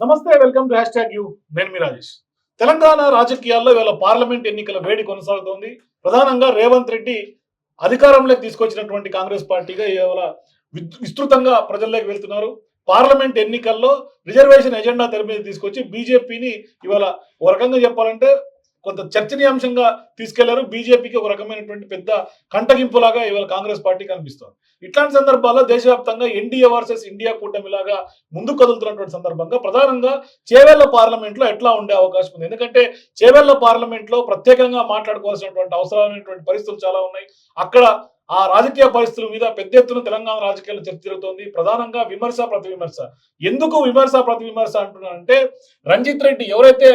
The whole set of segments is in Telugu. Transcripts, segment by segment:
నమస్తే welcome to hashtag you. నేను మీ రాజేష్. తెలంగాణ రాజకీయాల్లో ఇవాళ పార్లమెంట్ ఎన్నికల వేడి కొనసాగుతోంది. ప్రధానంగా రేవంత్ రెడ్డి అధికారంలోకి తీసుకొచ్చినటువంటి కాంగ్రెస్ పార్టీగా ఇవాళ విస్తృతంగా ప్రజల్లోకి వెళ్తున్నారు. పార్లమెంట్ ఎన్నికల్లో రిజర్వేషన్ ఎజెండా తెర మీద తీసుకొచ్చి బీజేపీని ఇవాళ ఒక రకంగా చెప్పాలంటే కొంత చర్చనీయాంశంగా తీసుకెళ్ళారు. బీజేపీకి ఒక రకమైనటువంటి పెద్ద కంటగింపులాగా ఇవాళ కాంగ్రెస్ పార్టీ కనిపిస్తోంది. ఇట్లాంటి సందర్భాల్లో దేశవ్యాప్తంగా ఎన్డీఏ వర్సెస్ ఇండియా కూటమిలాగా ముందుకు కదులుతున్నటువంటి సందర్భంగా ప్రధానంగా చేవెళ్ళ పార్లమెంట్లో ఎట్లా ఉండే అవకాశం ఉంది. ఎందుకంటే చేవెళ్ళ పార్లమెంట్లో ప్రత్యేకంగా మాట్లాడుకోవాల్సినటువంటి అవసరమైనటువంటి పరిస్థితులు చాలా ఉన్నాయి. అక్కడ ఆ రాజకీయ పరిస్థితుల మీద పెద్ద ఎత్తున తెలంగాణ రాజకీయాలు చర్చ జరుగుతోంది. ప్రధానంగా విమర్శ ప్రతి విమర్శ ఎందుకు విమర్శ ప్రతి విమర్శ అంటున్నానంటే రంజిత్ రెడ్డి ఎవరైతే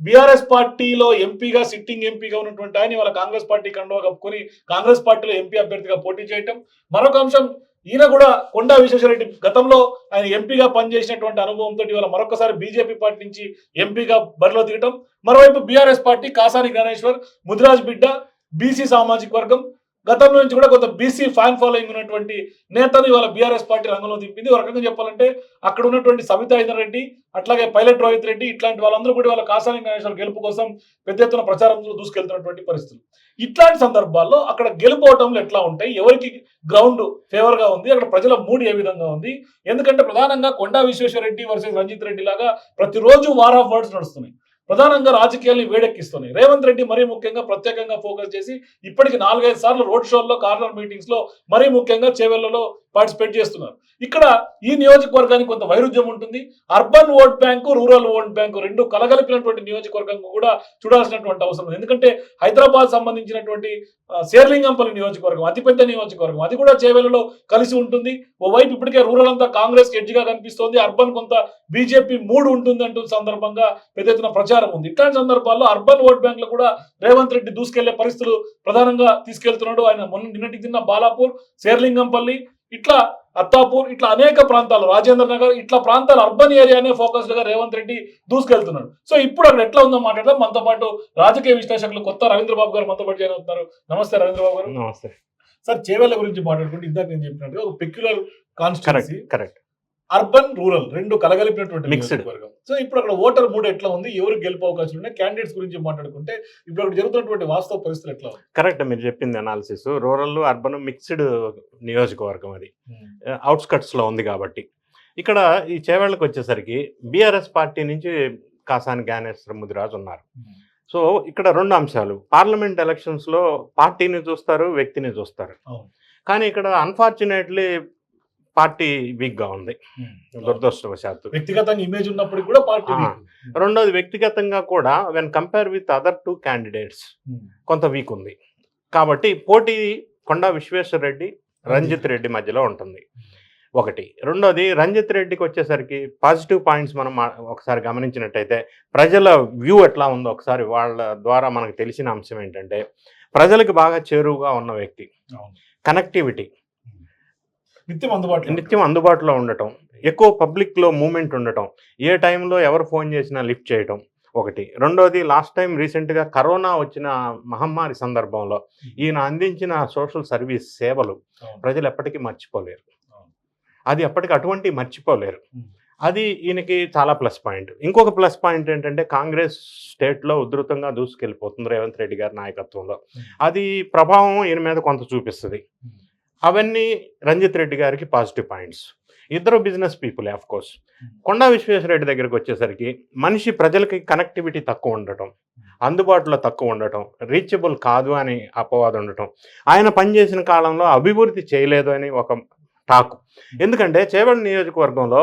బీఆర్ఎస్ పార్టీలో ఎంపీగా సిట్టింగ్ ఎంపీగా ఉన్నటువంటి ఆయన వాళ్ళ కాంగ్రెస్ పార్టీ కండువా కప్పుకొని కాంగ్రెస్ పార్టీలో ఎంపీ అభ్యర్థిగా పోటీ చేయటం. మరొక అంశం ఈయన కూడా కొండా విశ్వేశ్వరరెడ్డి గతంలో ఆయన ఎంపీగా పనిచేసినటువంటి అనుభవంతో ఇవాళ మరొకసారి బీజేపీ పార్టీ నుంచి ఎంపీగా బరిలో దిగటం. మరోవైపు బీఆర్ఎస్ పార్టీ కాసాని గణేశ్వర్ ముదిరాజ్ బిడ్డ బీసీ సామాజిక వర్గం గతంలో నుంచి కూడా కొంత బీసీ ఫ్యాన్ ఫాలోయింగ్ ఉన్నటువంటి నేతను ఇవాళ బీఆర్ఎస్ పార్టీ రంగంలో దింపింది. ఒక రకంగా చెప్పాలంటే అక్కడ ఉన్నటువంటి సబితా ఇందర్ రెడ్డి అట్లాగే పైలట్ రోహిత్ రెడ్డి ఇట్లాంటి వాళ్ళందరూ కూడా వాళ్ళ కాసాని గణేశ్వర్ గెలుపు కోసం పెద్ద ఎత్తున ప్రచారంలో దూసుకెళ్తున్నటువంటి పరిస్థితులు. ఇట్లాంటి సందర్భాల్లో అక్కడ గెలుపోవటంలో ఎట్లా ఉంటాయి? ఎవరికి గ్రౌండ్ ఫేవర్గా ఉంది? అక్కడ ప్రజల మూడ్ ఏ విధంగా ఉంది? ఎందుకంటే ప్రధానంగా కొండా విశ్వేశ్వర రెడ్డి వర్సెస్ రంజిత్ రెడ్డి లాగా ప్రతిరోజు వార్ ఆఫ్ వర్డ్స్ నడుస్తున్నాయి. ప్రధానంగా రాజకీయాల్ని వేడెక్కిస్తున్నాయి. రేవంత్ రెడ్డి మరీ ముఖ్యంగా ప్రత్యేకంగా ఫోకస్ చేసి ఇప్పటికి నాలుగైదు సార్లు రోడ్ షోల్లో కార్నర్ మీటింగ్స్లో మరీ ముఖ్యంగా చేవెళ్ళలో పార్టిసిపేట్ చేస్తున్నారు. ఇక్కడ ఈ నియోజకవర్గానికి కొంత వైరుధ్యం ఉంటుంది. Urban vote bank rural vote bank రెండు కలగలిపినటువంటి నియోజకవర్గం కూడా చూడాల్సినటువంటి అవసరం ఉంది. ఎందుకంటే హైదరాబాద్ సంబంధించినటువంటి శేర్లింగంపల్లి నియోజకవర్గం అతిపెద్ద నియోజకవర్గం అది కూడా చేవెళ్ళలో కలిసి ఉంటుంది. ఓవైపు ఇప్పటికే రూరల్ అంతా కాంగ్రెస్కి ఎడ్జిగా కనిపిస్తోంది. అర్బన్ కొంత బీజేపీ మూడు ఉంటుంది అంటున్న సందర్భంగా పెద్ద ఎత్తున ప్రచారం ఉంది. ఇట్లాంటి సందర్భాల్లో అర్బన్ ఓట్ బ్యాంక్లో కూడా రేవంత్ రెడ్డి దూసుకెళ్ళే పరిస్థితులు ప్రధానంగా తీసుకెళ్తున్నాడు. ఆయన మొన్న నిన్నటికి తిన్న బాలాపూర్ శేర్లింగంపల్లి ఇట్లా అత్తాపూర్ ఇట్లా అనేక ప్రాంతాలు రాజేంద్ర నగర్ ఇట్లా ప్రాంతాలు అర్బన్ ఏరియానే ఫోకస్డ్గా రేవంత్ రెడ్డి దూసుకెళ్తున్నాడు. సో ఇప్పుడు అక్కడ ఎట్లా ఉందో మాట్లాడదాం. మనతో పాటు రాజకీయ విశ్లేషకులు కొత్త రవీంద్ర బాబు గారు మనతో పాటు జాయిన్ అవుతున్నారు. నమస్తే రవీంద్ర బాబు గారు. నమస్తే. సార్ చేవేళ్ళ గురించి మాట్లాడుకుంటే ఇందాక నేను చెప్పినట్టుగా ఒక peculiar constituency correct. Urban rural రెండు కలగలిపినటువంటి Mixed. నియోజకవర్గం. సో ఇప్పుడు అక్కడ ఓటర్ మూడ్ ఎట్లా ఉంది? ఎవరు గెలుపు అవకాశం ఉన్నాయి? క్యాండిడేట్స్ గురించి మాట్లాడుకుంటే ఇప్పుడు అక్కడ జరుగుతున్నటువంటి వాస్తవ పరిస్థితులు ఎట్లా ఉంది కరెక్ట్ మీరు చెప్పింది అనాలిసిస్ రూరల్ అర్బన్ మిక్స్డ్ నియోజకవర్గం అది. అవుట్స్కట్స్లో ఉంది కాబట్టి. ఇక్కడ ఈ చేవేళ్ళకి వచ్చేసరికి బీఆర్ఎస్ పార్టీ నుంచి కాసాని జ్ఞానేశ్వర ముదిరాజు ఉన్నారు. సో ఇక్కడ రెండు అంశాలు. పార్లమెంట్ ఎలక్షన్స్లో పార్టీని చూస్తారు వ్యక్తిని చూస్తారు. కానీ ఇక్కడ అన్ఫార్చునేట్లీ పార్టీ వీక్గా ఉంది. దురదృష్టవశాత్తు. వ్యక్తిగతంగా ఇమేజ్ ఉన్నప్పటికీ కూడా పార్టీ. రెండోది వ్యక్తిగతంగా కూడా when compare with other two candidates కొంత వీక్ ఉంది. కాబట్టి పోటీ కొండా విశ్వేశ్వర రెడ్డి రంజిత్ రెడ్డి మధ్యలో ఉంటుంది. ఒకటి. రెండోది రంజిత్ రెడ్డికి వచ్చేసరికి పాజిటివ్ పాయింట్స్ మనం ఒకసారి గమనించినట్టయితే ప్రజల వ్యూ ఎట్లా ఉందో ఒకసారి వాళ్ళ ద్వారా మనకు తెలిసిన అంశం ఏంటంటే ప్రజలకు బాగా చేరువుగా ఉన్న వ్యక్తి. కనెక్టివిటీ నిత్యం అందుబాటులో నిత్యం అందుబాటులో ఉండటం ఎక్కువ పబ్లిక్లో మూమెంట్ ఉండటం ఏ టైంలో ఎవరు ఫోన్ చేసినా లిఫ్ట్ చేయటం ఒకటి రెండోది లాస్ట్ టైం రీసెంట్గా కరోనా వచ్చిన మహమ్మారి సందర్భంలో ఈయన అందించిన సోషల్ సర్వీస్ సేవలు. ప్రజలు ఎప్పటికీ మర్చిపోలేరు. అది ఎప్పటికీ అటువంటి మర్చిపోలేరు. అది ఈయనకి చాలా ప్లస్ పాయింట్ ఇంకొక ప్లస్ పాయింట్ ఏంటంటే కాంగ్రెస్ స్టేట్లో ఉధృతంగా దూసుకెళ్ళిపోతుంది రేవంత్ రెడ్డి గారి నాయకత్వంలో. అది ప్రభావం ఈయన మీద కొంత చూపిస్తుంది. అవన్నీ రంజిత్ రెడ్డి గారికి పాజిటివ్ పాయింట్స్. ఇద్దరు business people of course Konda Vishweshwar Reddy దగ్గరికి వచ్చేసరికి మనిషి ప్రజలకి కనెక్టివిటీ తక్కువ ఉండటం అందుబాటులో తక్కువ ఉండటం రీచబుల్ కాదు అని అపవాదం ఉండటం ఆయన పనిచేసిన కాలంలో అభివృద్ధి చేయలేదు అని ఒక టాక్. ఎందుకంటే చేవెళ్ళ నియోజకవర్గంలో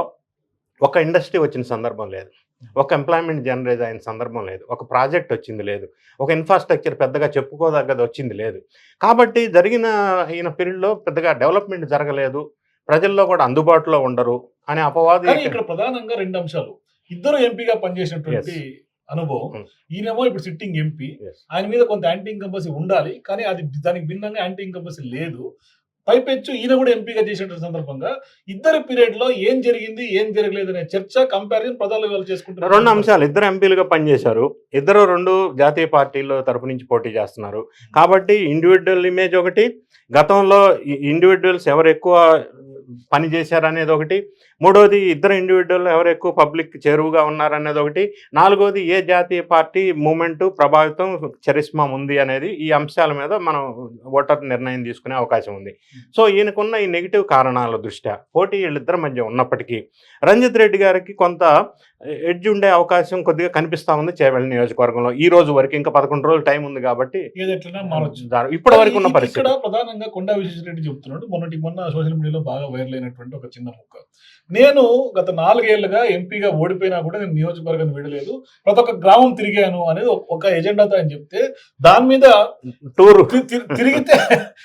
ఒక ఇండస్ట్రీ వచ్చిన సందర్భం లేదు. ఒక ఎంప్లాయ్మెంట్ జనరేట్ అయిన సందర్భం లేదు. ఒక ప్రాజెక్ట్ వచ్చింది లేదు. ఒక ఇన్ఫ్రాస్ట్రక్చర్ పెద్దగా చెప్పుకోదగ్గది వచ్చింది లేదు. కాబట్టి జరిగిన ఈయన పీరియడ్లో పెద్దగా డెవలప్మెంట్ జరగలేదు. ప్రజల్లో కూడా అందుబాటులో ఉండరు అనే అపవాది ఇక్కడ ప్రధానంగా రెండు అంశాలు. ఇద్దరు ఎంపీగా పనిచేసినటువంటి అనుభవం. Hmm. ఈయనేమో ఇప్పుడు సిట్టింగ్ ఎంపీ. ఆయన మీద కొంత యాంటీ ఇంకంపసీ ఉండాలి. కానీ అది దానికి భిన్నంగా యాంటీ ఇంకంపసీ లేదు. పైపెచ్చు ఈయన కూడా ఎంపీగా చేసినటువంటి సందర్భంగా ఇద్దరు పీరియడ్లో ఏం జరిగింది ఏం జరగలేదు అనే చర్చ కంపారిజన్ ప్రజలు వాళ్ళు చేసుకుంటారు రెండు అంశాలు. ఇద్దరు ఎంపీలుగా పనిచేశారు. ఇద్దరు రెండు జాతీయ పార్టీల తరపు నుంచి పోటీ చేస్తున్నారు. కాబట్టి ఇండివిజువల్ ఇమేజ్ ఒకటి. గతంలో ఇండివిజువల్స్ ఎవరు ఎక్కువ పని చేశారు అనేది ఒకటి. మూడోది ఇద్దరు ఇండివిజువల్ ఎవరు ఎక్కువ పబ్లిక్ చేరువుగా ఉన్నారనేది ఒకటి. నాలుగోది ఏ జాతీయ పార్టీ మూమెంట్ ప్రభావితం చరిస్మా ఉంది అనేది ఈ అంశాల మీద మనం ఓటర్ నిర్ణయం తీసుకునే అవకాశం ఉంది. సో ఈయనకున్న ఈ నెగిటివ్ కారణాల దృష్ట్యా పోటీ వీళ్ళిద్దరి మధ్య ఉన్నప్పటికీ రంజిత్ రెడ్డి గారికి కొంత ఎడ్జ్ ఉండే అవకాశం కొద్దిగా కనిపిస్తా ఉంది చేవెళ్ళ నియోజకవర్గంలో. ఈ రోజు వరకు ఇంకా పదకొండు రోజులు టైం ఉంది కాబట్టి ఇప్పటి వరకు ఉన్న పరిస్థితి. ప్రధానంగా కొండా విశ్వేశ్వరరెడ్డి చెప్తున్నాడు. మొన్నటి మొన్న సోషల్ మీడియాలో బాగా వైరల్ అయినటువంటి ఒక చిన్న ముక్క. నేను గత నాలుగేళ్ళుగా ఎంపీగా ఓడిపోయినా కూడా నేను నియోజకవర్గాన్ని విడలేదు. ప్రతి ఒక్క గ్రామం తిరిగాను అనేది ఒక- ఎజెండాతో ఆయన చెప్తే దాని మీద టూర్. తిరిగితే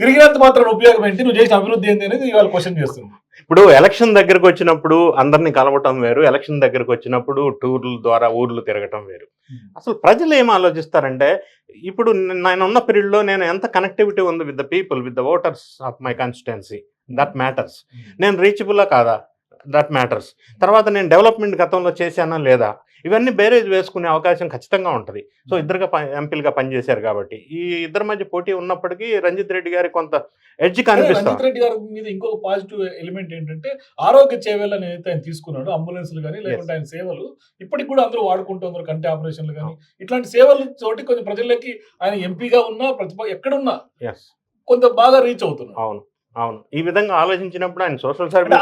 తిరిగినంత మాత్రం ఉపయోగం ఏంటి? నువ్వు చేసిన అభివృద్ధి ఏంటి అనేది ఇవాళ క్వశ్చన్ చేస్తున్నాను ఇప్పుడు ఎలక్షన్ దగ్గరకు వచ్చినప్పుడు అందరినీ కలవటం వేరు ఎలక్షన్ దగ్గరకు వచ్చినప్పుడు టూర్ల ద్వారా ఊర్లు తిరగటం వేరు. అసలు ప్రజలు ఏం ఆలోచిస్తారంటే ఇప్పుడు నేను ఉన్న పీరియడ్లో నేను ఎంత కనెక్టివిటీ ఉంది with the people with the voters of my constituency that matters నేను రీచబుల్లా కాదా? దట్ మ్యాటర్స్ తర్వాత నేను డెవలప్మెంట్ గతంలో చేశానా లేదా? ఇవన్నీ బేరేజ్ వేసుకునే అవకాశం ఖచ్చితంగా ఉంటుంది. సో ఇద్దరుగా ప- ఎంపీలుగా పనిచేశారు కాబట్టి. ఈ ఇద్దరి మధ్య పోటీ ఉన్నప్పటికీ రంజిత్ రెడ్డి గారి కొంత ఎడ్జ్ కనిపిస్తాం రంజిత్ రెడ్డి గారి మీద ఇంకొక పాజిటివ్ ఎలిమెంట్ ఏంటంటే ఆరోగ్య సేవలు అనేది ఆయన తీసుకున్నాడు అంబులెన్స్లు కానీ లేకుంటే ఆయన సేవలు ఇప్పటికి కూడా అందరూ వాడుకుంటున్నారు కంటి ఆపరేషన్లు కానీ ఇట్లాంటి సేవలు తోటి కొంచెం ప్రజలకి ఆయన ఎంపీగా ఉన్నా ప్రతిభ ఎక్కడున్నా కొంత బాగా రీచ్ అవుతున్నారు. అవును. అవును. ఈ విధంగా ఆలోచించినప్పుడు ఆయన social service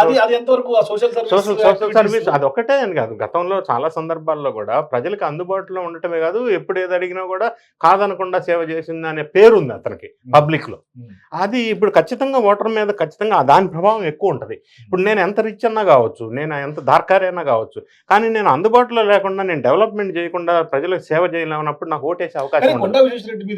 social service social service అది ఒక్కటే అని కాదు. గతంలో చాలా సందర్భాల్లో కూడా ప్రజలకు అందుబాటులో ఉండటమే కాదు ఎప్పుడు ఏది అడిగినా కూడా కాదనకుండా సేవ చేసింది అనే పేరు ఉంది అతనికి పబ్లిక్లో. అది ఇప్పుడు ఖచ్చితంగా ఓటర్ మీద ఖచ్చితంగా దాని ప్రభావం ఎక్కువ ఉంటుంది. ఇప్పుడు నేను ఎంత రిచ్ అన్నా కావచ్చు నేను ఎంత దార్కారైనా కావచ్చు కానీ నేను అందుబాటులో లేకుండా నేను డెవలప్మెంట్ చేయకుండా ప్రజలకు సేవ చేయలేనప్పుడు నాకు ఓటేసే అవకాశం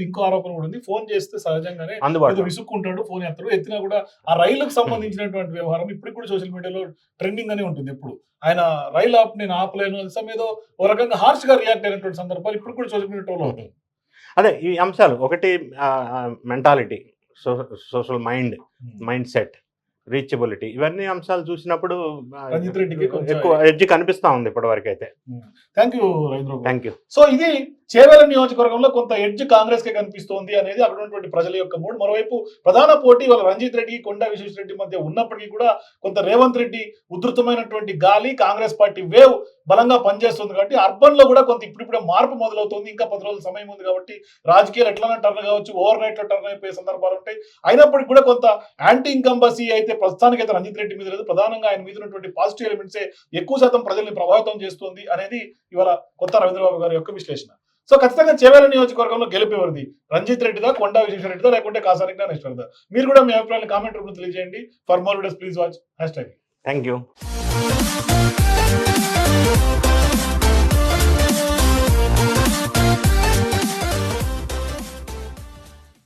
ఇంకో ఆరోపణ కూడా ఉంది. ఫోన్ చేస్తే సహజంగానే అందుబాటులో. విసుక్కుంటాడు ఫోన్ ఎత్తాడు ఎత్తినా కూడా ఆ రైలుకు సంబంధించినటువంటి వ్యవహారం ఇప్పటికి కూడా సోషల్ మీడియాలో ట్రెండింగ్ అనే ఉంటుంది ఎప్పుడు. ఆయన రైలు ఆప్ నేను ఆపలేను ఏదో ఒక రకంగా హార్ష్గా రియాక్ట్ అయినటువంటి సందర్భాలు ఇప్పుడు కూడా సోషల్ మీడియా ట్రోల్ అవుతుంది అదే ఈ అంశాలు ఒకటి mentality social mind mind set. Reachability. ఇవన్నీ అంశాలు చూసినప్పుడు ఎక్కువ ఎడ్జ్ కనిపిస్తా ఉంది ఇప్పటి వరకు అయితే thank you Ravindra. Thank you so ఇది చేవేల నియోజకవర్గంలో కొంత ఎడ్జ్ కాంగ్రెస్కి కనిపిస్తోంది అనేది అక్కడ ఉన్నటువంటి ప్రజల యొక్క మూడు మరోవైపు ప్రధాన పోటీ వాళ్ళ రంజిత్ రెడ్డి కొండా విశ్వేశ్వర రెడ్డి మధ్య ఉన్నప్పటికీ కూడా కొంత రేవంత్ రెడ్డి ఉధృతమైనటువంటి గాలి కాంగ్రెస్ పార్టీ వేవ్ బలంగా పనిచేస్తుంది కాబట్టి అర్బన్లో కూడా కొంత ఇప్పుడిప్పుడే మార్పు మొదలవుతుంది. ఇంకా పది రోజుల సమయం ఉంది కాబట్టి రాజకీయాలు ఎట్లనే టర్న్ కావచ్చు ఓవర్ నైట్లో టర్న్ అయిపోయే సందర్భాలు ఉంటాయి. అయినప్పటికీ కూడా కొంత యాంటీ ఇంకంబసీ అయితే ప్రస్తుతానికి అయితే రంజిత్ రెడ్డి మీద లేదు. ప్రధానంగా ఆయన మీద ఉన్నటువంటి పాజిటివ్ ఎలిమెంట్సే ఎక్కువ శాతం ప్రజల్ని ప్రభావితం చేస్తుంది అనేది ఇవాళ కొత్త రవీంద్రబాబు గారి యొక్క విశ్లేషణ. సో ఖచ్చితంగా చేవేల నియోజకవర్గంలో గెలిపేవరిది రంజిత్ రెడ్డిదా కొండా విశ్వేశ్వర లేకుంటే కాసారి జ్ఞానేశ్వరదా? మీరు కూడా మీ అభిప్రాయాన్ని కామెంట్ రూపంలో తెలియజేయండి. For more videos please watch hashtag thank you Thank you